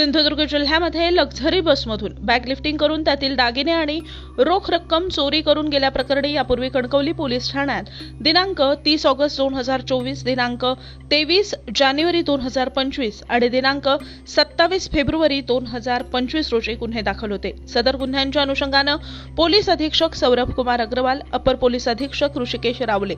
सिंधुदुर्ग जिल्ह्यामध्ये लक्झरी बसमधून bag lifting करून त्यातील दागिने आणि रोख रक्कम चोरी करून गेल्याप्रकरणी यापूर्वी कणकवली पोलीस ठाण्यात दिनांक तीस ऑगस्ट दोन हजार चोवीस दिनांक तेवीस जानेवारी दोन हजार पंचवीस आणि दिनांक सत्तावीस फेब्रुवारी दोन हजार पंचवीस रोजी गुन्हे दाखल होते. सदर गुन्ह्यांच्या अनुषंगानं पोलीस अधीक्षक सौरभ कुमार अग्रवाल अपर पोलीस अधीक्षक ऋषिकेश रावले.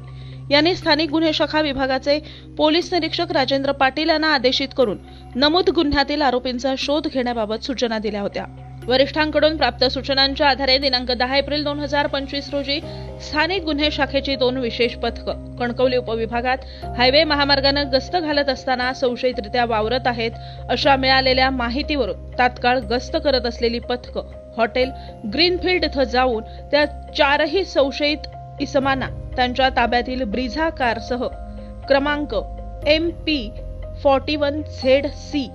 यांनी स्थानिक गुन्हे शाखा विभागाचे पोलीस निरीक्षक राजेंद्र पाटील यांना आदेशित करून नमूद गुन्ह्यातील आरोपींचा शोध घेण्याबाबत सूचना दिल्या होत्या. वरिष्ठांकडून प्राप्त सूचनांच्या आधारे दिनांक दहा एप्रिल दोन हजार पंचवीस रोजी स्थानिक गुन्हे शाखेची दोन विशेष पथकं कणकवली उपविभागात हायवे महामार्गानं गस्त घालत असताना संशयितरित्या वावरत आहेत अशा मिळालेल्या माहितीवरून तात्काळ गस्त करत असलेली पथकं हॉटेल ग्रीनफील्ड इथं जाऊन त्या चारही संशयित इसमांना त्यांच्या ताब्यातील ब्रिझा कारसह क्रमांक M P forty one Z C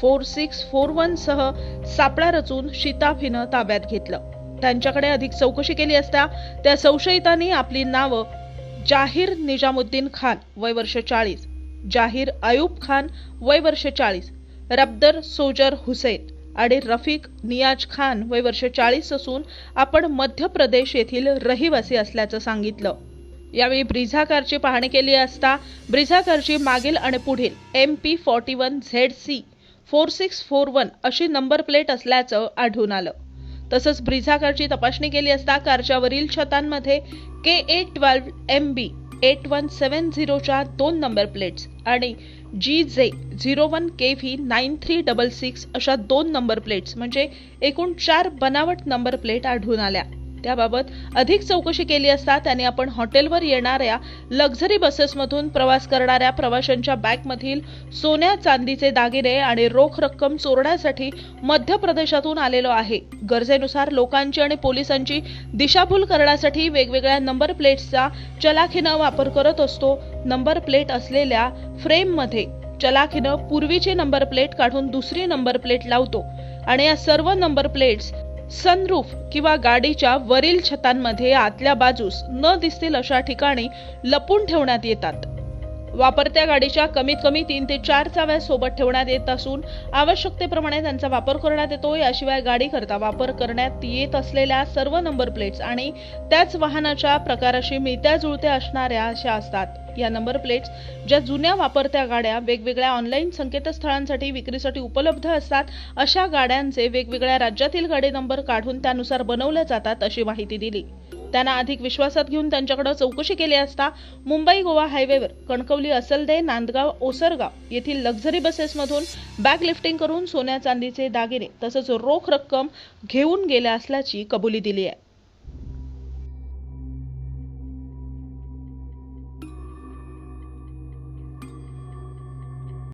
four six four one सह सापळा रचून शिताफीनं ताब्यात घेतलं. त्यांच्याकडे अधिक चौकशी केली असता त्या संशयितांनी आपली नावं जाहीर निजामुद्दीन खान वय वर्ष चाळीस जाहीर अयूब खान वय वर्ष चाळीस रब्दर सोजर हुसैन आणि रफिक नियाज खान वय वर्ष चाळीस असून आपण मध्य प्रदेश येथील रहिवासी असल्याचं सांगितलं. यावेळी ब्रिझाकारची पाहणी केली असता ब्रिझाकारची मागील आणि पुढील M P forty one Z C four six four one अशी नंबर प्लेट असल्याचं आढळून आलं. तसंच ब्रिझा कारची तपासणी केली असता कारच्या वरील छतांमध्ये K A twelve M B eight one seven झिरोच्या दोन नंबर प्लेट्स आणि G J zero one K V nine three double six अशा दोन नंबर प्लेट्स म्हणजे एकूण चार बनावट नंबर प्लेट आढळून आल्या. त्याबाबत अधिक चौकशी केली असता त्याने आपण हॉटेलवर येणाऱ्या लक्झरी बसेसमधून प्रवास करणाऱ्या प्रवाशांच्या बॅगमधील सोन्या चांदीचे दागिने आणि रोख रक्कम चोरण्यासाठी मध्य प्रदेशातून आलेलो आहे. गरजेनुसार लोकांची आणि पोलिसांची दिशाभूल करण्यासाठी वेगवेगळ्या नंबर प्लेट्सचा चलाखीनं वापर करत असतो. नंबर प्लेट असलेल्या फ्रेममध्ये चलाखीनं पूर्वीची नंबर प्लेट काढून दुसरी नंबर प्लेट लावतो. आणि या सर्व नंबर प्लेट्स सनरूफ किंवा गाडीच्या वरील छतांमध्ये आतल्या बाजूस न दिसतील अशा ठिकाणी लपून ठेवण्यात येतात. वापरत्या गाडीच्या कमीत कमी तीन ते चार चाव्या सोबत ठेवण्यात येत असून आवश्यकतेप्रमाणे त्यांचा वापर करण्यात येतो. याशिवाय गाडीकरता वापर करण्यात येत असलेल्या सर्व नंबर प्लेट्स आणि त्याच वाहनाच्या प्रकाराशी मिळत्या जुळत्या असणाऱ्या अशा असतात. या नंबर प्लेट्स ज्या जुन्या वापरत्या गाड्या वेगवेगळ्या ऑनलाईन संकेतस्थळांसाठी विक्रीसाठी उपलब्ध असतात अशा गाड्यांचे वेगवेगळ्या राज्यातील गाडी नंबर काढून त्यानुसार बनवल्या जातात अशी माहिती दिली. त्यांना अधिक विश्वासात घेऊन त्यांच्याकडे चौकशी केली असता मुंबई गोवा हायवेवर कणकवली असलदे नांदगाव ओसरगाव येथील लक्झरी बसेसमधून बॅग लिफ्टिंग करून सोन्या चांदीचे दागिने तसंच रोख रक्कम घेऊन गेल्या असल्याची कबुली दिली आहे.